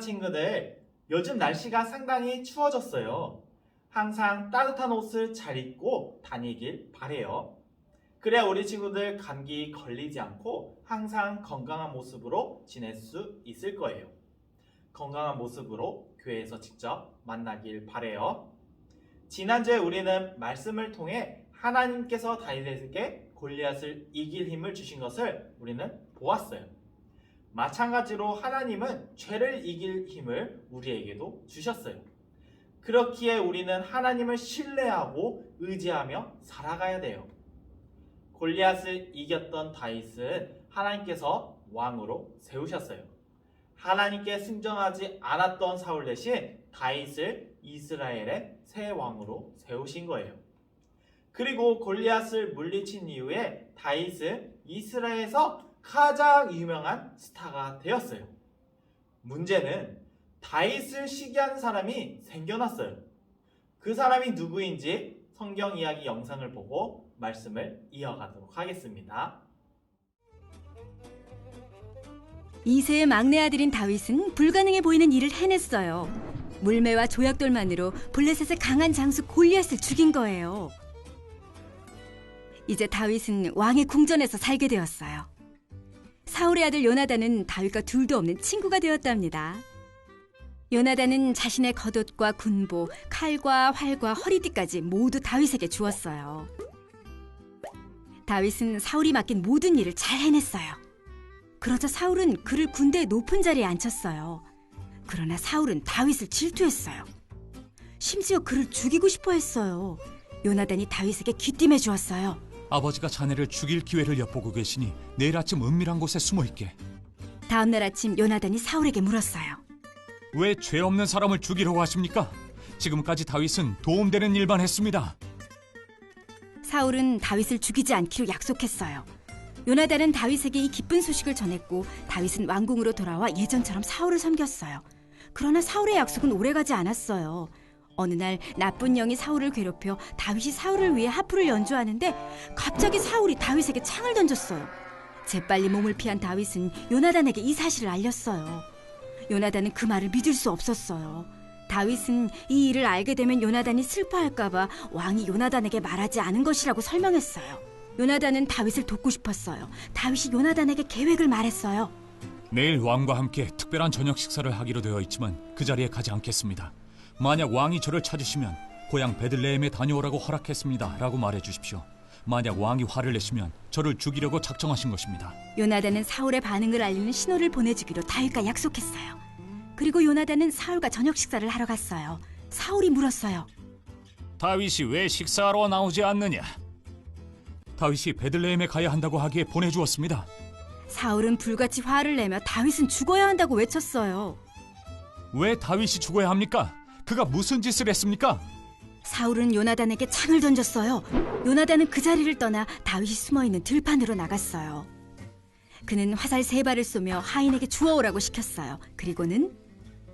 친구들. 요즘 날씨가 상당히 추워졌어요. 항상 따뜻한 옷을 잘 입고 다니길 바래요. 그래야 우리 친구들 감기 걸리지 않고 항상 건강한 모습으로 지낼 수 있을 거예요. 건강한 모습으로 교회에서 직접 만나길 바래요. 지난주에 우리는 말씀을 통해 하나님께서 다윗에게 골리앗을 이길 힘을 주신 것을 우리는 보았어요. 마찬가지로 하나님은 죄를 이길 힘을 우리에게도 주셨어요. 그렇기에 우리는 하나님을 신뢰하고 의지하며 살아가야 돼요. 골리앗을 이겼던 다윗은 하나님께서 왕으로 세우셨어요. 하나님께 순종하지 않았던 사울 대신 다윗을 이스라엘의 새 왕으로 세우신 거예요. 그리고 골리앗을 물리친 이후에 다윗은 이스라엘에서 가장 유명한 스타가 되었어요. 문제는 다윗을 시기한 사람이 생겨났어요. 그 사람이 누구인지 성경 이야기 영상을 보고 말씀을 이어가도록 하겠습니다. 이세의 막내 아들인 다윗은 불가능해 보이는 일을 해냈어요. 물매와 조약돌만으로 블레셋의 강한 장수 골리앗을 죽인 거예요. 이제 다윗은 왕의 궁전에서 살게 되었어요. 사울의 아들 요나단은 다윗과 둘도 없는 친구가 되었답니다. 요나단은 자신의 겉옷과 군보, 칼과 활과 허리띠까지 모두 다윗에게 주었어요. 다윗은 사울이 맡긴 모든 일을 잘 해냈어요. 그러자 사울은 그를 군대의 높은 자리에 앉혔어요. 그러나 사울은 다윗을 질투했어요. 심지어 그를 죽이고 싶어 했어요. 요나단이 다윗에게 귀띔해 주었어요. 아버지가 자네를 죽일 기회를 엿보고 계시니 내일 아침 은밀한 곳에 숨어 있게. 다음 날 아침 요나단이 사울에게 물었어요. 왜 죄 없는 사람을 죽이려고 하십니까? 지금까지 다윗은 도움되는 일만 했습니다. 사울은 다윗을 죽이지 않기로 약속했어요. 요나단은 다윗에게 이 기쁜 소식을 전했고 다윗은 왕궁으로 돌아와 예전처럼 사울을 섬겼어요. 그러나 사울의 약속은 오래가지 않았어요. 어느 날 나쁜 영이 사울을 괴롭혀 다윗이 사울을 위해 하프를 연주하는데 갑자기 사울이 다윗에게 창을 던졌어요. 재빨리 몸을 피한 다윗은 요나단에게 이 사실을 알렸어요. 요나단은 그 말을 믿을 수 없었어요. 다윗은 이 일을 알게 되면 요나단이 슬퍼할까봐 왕이 요나단에게 말하지 않은 것이라고 설명했어요. 요나단은 다윗을 돕고 싶었어요. 다윗이 요나단에게 계획을 말했어요. 내일 왕과 함께 특별한 저녁 식사를 하기로 되어 있지만 그 자리에 가지 않겠습니다. 만약 왕이 저를 찾으시면 고향 베들레헴에 다녀오라고 허락했습니다. 라고 말해 주십시오. 만약 왕이 화를 내시면 저를 죽이려고 작정하신 것입니다. 요나단은 사울의 반응을 알리는 신호를 보내주기로 다윗과 약속했어요. 그리고 요나단은 사울과 저녁 식사를 하러 갔어요. 사울이 물었어요. 다윗이 왜 식사하러 나오지 않느냐? 다윗이 베들레헴에 가야 한다고 하기에 보내주었습니다. 사울은 불같이 화를 내며 다윗은 죽어야 한다고 외쳤어요. 왜 다윗이 죽어야 합니까? 그가 무슨 짓을 했습니까? 사울은 요나단에게 창을 던졌어요. 요나단은 그 자리를 떠나 다윗이 숨어 있는 들판으로 나갔어요. 그는 화살 세 발을 쏘며 하인에게 주워오라고 시켰어요. 그리고는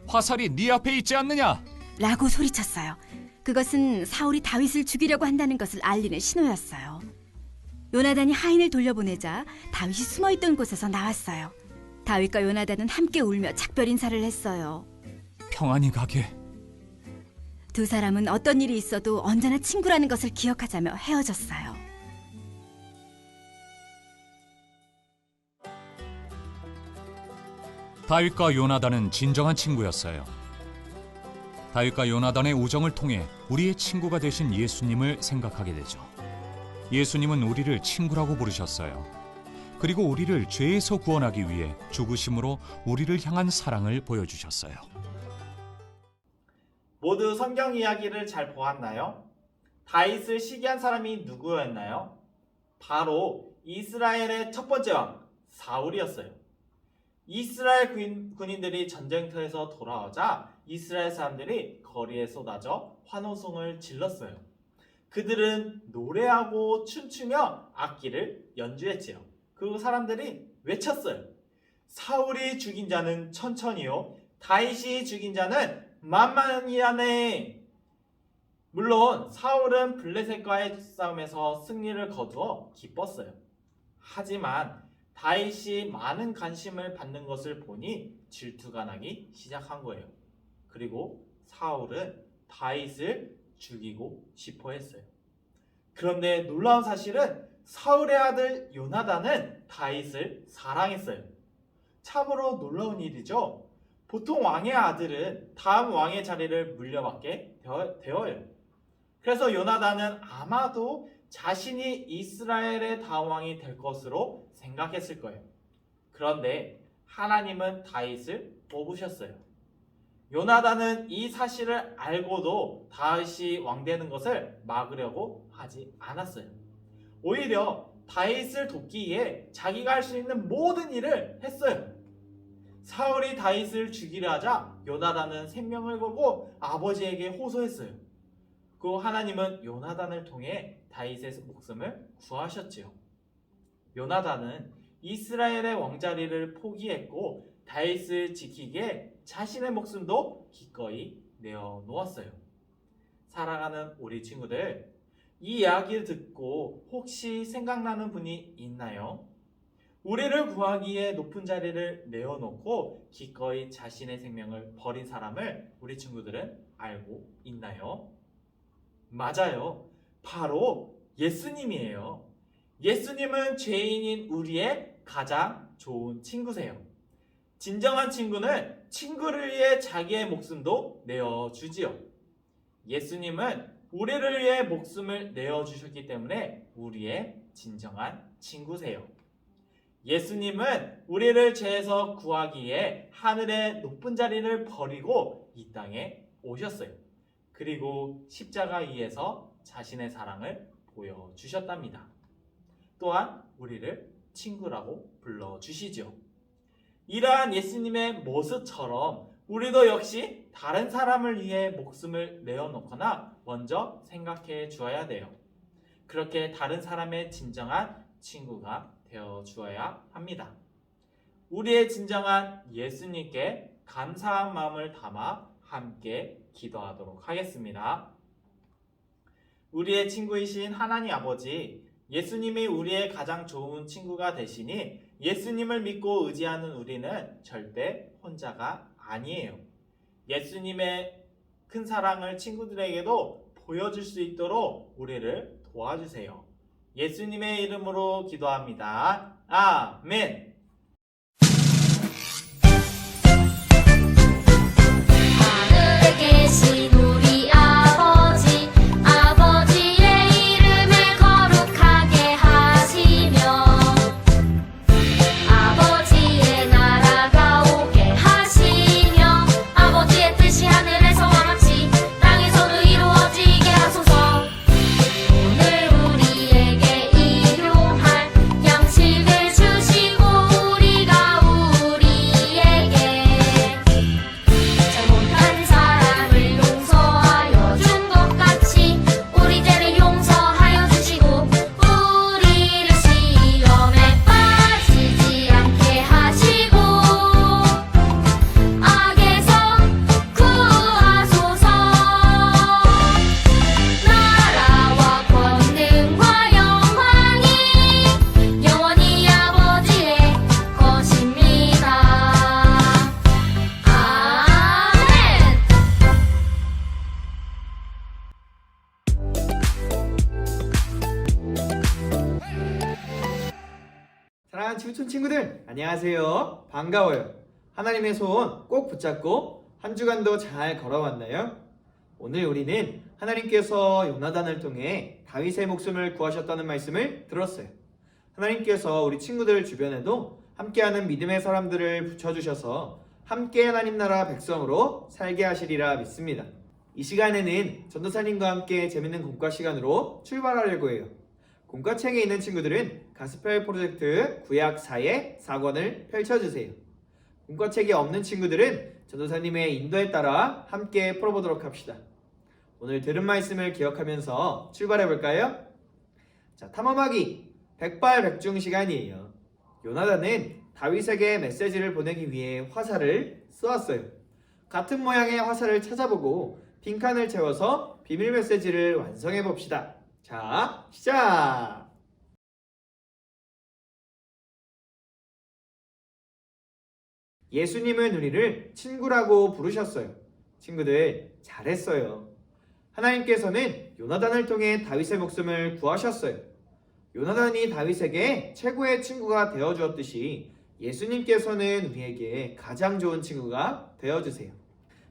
화살이 네 앞에 있지 않느냐? 라고 소리쳤어요. 그것은 사울이 다윗을 죽이려고 한다는 것을 알리는 신호였어요. 요나단이 하인을 돌려보내자 다윗이 숨어 있던 곳에서 나왔어요. 다윗과 요나단은 함께 울며 작별 인사를 했어요. 평안히 가게. 두 사람은 어떤 일이 있어도 언제나 친구라는 것을 기억하자며 헤어졌어요. 다윗과 요나단은 진정한 친구였어요. 다윗과 요나단의 우정을 통해 우리의 친구가 되신 예수님을 생각하게 되죠. 예수님은 우리를 친구라고 부르셨어요. 그리고 우리를 죄에서 구원하기 위해 죽으심으로 우리를 향한 사랑을 보여주셨어요. 모두 성경 이야기를 잘 보았나요? 다윗을 시기한 사람이 누구였나요? 바로 이스라엘의 첫 번째 왕 사울이었어요. 이스라엘 군, 군인들이 전쟁터에서 돌아오자 이스라엘 사람들이 거리에 쏟아져 환호성을 질렀어요. 그들은 노래하고 춤추며 악기를 연주했지요. 그리고 사람들이 외쳤어요. 사울이 죽인 자는 천천히요. 다윗이 죽인 자는 만만이라네. 물론 사울은 블레셋과의 싸움에서 승리를 거두어 기뻤어요. 하지만 다윗이 많은 관심을 받는 것을 보니 질투가 나기 시작한 거예요. 그리고 사울은 다윗을 죽이고 싶어 했어요. 그런데 놀라운 사실은 사울의 아들 요나단은 다윗을 사랑했어요. 참으로 놀라운 일이죠. 보통 왕의 아들은 다음 왕의 자리를 물려받게 되어- 되어요. 그래서 요나단은 아마도 자신이 이스라엘의 다음 왕이 될 것으로 생각했을 거예요. 그런데 하나님은 다윗을 뽑으셨어요. 요나단은 이 사실을 알고도 다윗이 왕 되는 것을 막으려고 하지 않았어요. 오히려 다윗을 돕기 위해 자기가 할 수 있는 모든 일을 했어요. 사울이 다윗을 죽이려 하자 요나단은 생명을 걸고 아버지에게 호소했어요. 그 하나님은 요나단을 통해 다윗의 목숨을 구하셨지요. 요나단은 이스라엘의 왕자리를 포기했고 다윗을 지키기에 자신의 목숨도 기꺼이 내어 놓았어요. 사랑하는 우리 친구들, 이 이야기를 듣고 혹시 생각나는 분이 있나요? 우리를 구하기 위해 높은 자리를 내어놓고 기꺼이 자신의 생명을 버린 사람을 우리 친구들은 알고 있나요? 맞아요. 바로 예수님이에요. 예수님은 죄인인 우리의 가장 좋은 친구세요. 진정한 친구는 친구를 위해 자기의 목숨도 내어주지요. 예수님은 우리를 위해 목숨을 내어주셨기 때문에 우리의 진정한 친구세요. 예수님은 우리를 죄에서 구하기 위해 하늘의 높은 자리를 버리고 이 땅에 오셨어요. 그리고 십자가 위에서 자신의 사랑을 보여주셨답니다. 또한 우리를 친구라고 불러주시죠. 이러한 예수님의 모습처럼 우리도 역시 다른 사람을 위해 목숨을 내어놓거나 먼저 생각해 주어야 돼요. 그렇게 다른 사람의 진정한 친구가 되어 주어야 합니다. 우리의 진정한 예수님께 감사한 마음을 담아 함께 기도하도록 하겠습니다. 우리의 친구이신 하나님 아버지, 예수님이 우리의 가장 좋은 친구가 되시니 예수님을 믿고 의지하는 우리는 절대 혼자가 아니에요. 예수님의 큰 사랑을 친구들에게도 보여줄 수 있도록 우리를 도와주세요. 예수님의 이름으로 기도합니다. 아멘. 하늘에 계신 사랑하는 지구촌 친구들 안녕하세요. 반가워요. 하나님의 소원 꼭 붙잡고 한 주간도 잘 걸어왔나요? 오늘 우리는 하나님께서 요나단을 통해 다윗의 목숨을 구하셨다는 말씀을 들었어요. 하나님께서 우리 친구들 주변에도 함께하는 믿음의 사람들을 붙여주셔서 함께 하나님 나라 백성으로 살게 하시리라 믿습니다. 이 시간에는 전도사님과 함께 재밌는 공과 시간으로 출발하려고 해요 공과책에 있는 친구들은 가스펠 프로젝트 구약 4의 4권을 펼쳐주세요. 공과책이 없는 친구들은 전도사님의 인도에 따라 함께 풀어보도록 합시다. 오늘 들은 말씀을 기억하면서 출발해볼까요? 자, 탐험하기 백발백중 시간이에요. 요나단은 다윗에게 메시지를 보내기 위해 화살을 쏘았어요. 같은 모양의 화살을 찾아보고 빈칸을 채워서 비밀 메시지를 완성해 봅시다. 자, 시작! 예수님은 우리를 친구라고 부르셨어요. 친구들, 잘했어요. 하나님께서는 요나단을 통해 다윗의 목숨을 구하셨어요. 요나단이 다윗에게 최고의 친구가 되어 주었듯이 예수님께서는 우리에게 가장 좋은 친구가 되어 주세요.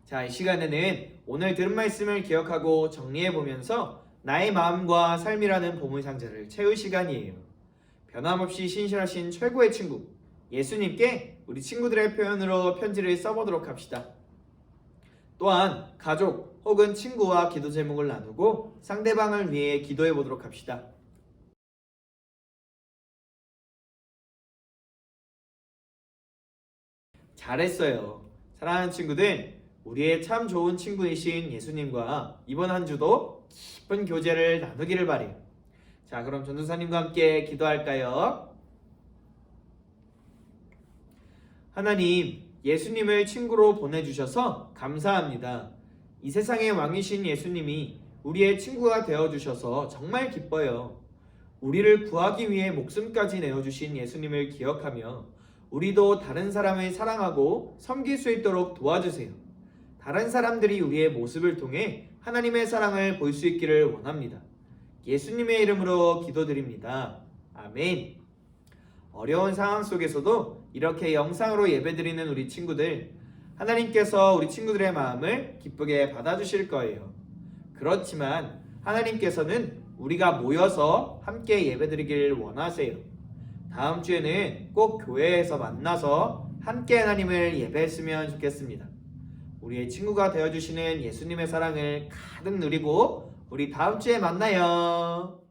자, 이 시간에는 오늘 들은 말씀을 기억하고 정리해 보면서 나의 마음과 삶이라는 보물 상자를 채울 시간이에요. 변함없이 신실하신 최고의 친구 예수님께 우리 친구들의 표현으로 편지를 써보도록 합시다. 또한 가족 혹은 친구와 기도 제목을 나누고 상대방을 위해 기도해 보도록 합시다. 잘했어요. 사랑하는 친구들, 우리의 참 좋은 친구이신 예수님과 이번 한 주도 기쁜 교제를 나누기를 바래요. 자, 그럼 전도사님과 함께 기도할까요? 하나님, 예수님을 친구로 보내주셔서 감사합니다. 이 세상의 왕이신 예수님이 우리의 친구가 되어주셔서 정말 기뻐요. 우리를 구하기 위해 목숨까지 내어주신 예수님을 기억하며 우리도 다른 사람을 사랑하고 섬길 수 있도록 도와주세요. 다른 사람들이 우리의 모습을 통해 하나님의 사랑을 볼 수 있기를 원합니다. 예수님의 이름으로 기도드립니다. 아멘. 어려운 상황 속에서도 이렇게 영상으로 예배드리는 우리 친구들, 하나님께서 우리 친구들의 마음을 기쁘게 받아주실 거예요. 그렇지만 하나님께서는 우리가 모여서 함께 예배드리길 원하세요. 다음 주에는 꼭 교회에서 만나서 함께 하나님을 예배했으면 좋겠습니다. 우리의 친구가 되어주시는 예수님의 사랑을 가득 누리고 우리 다음 주에 만나요.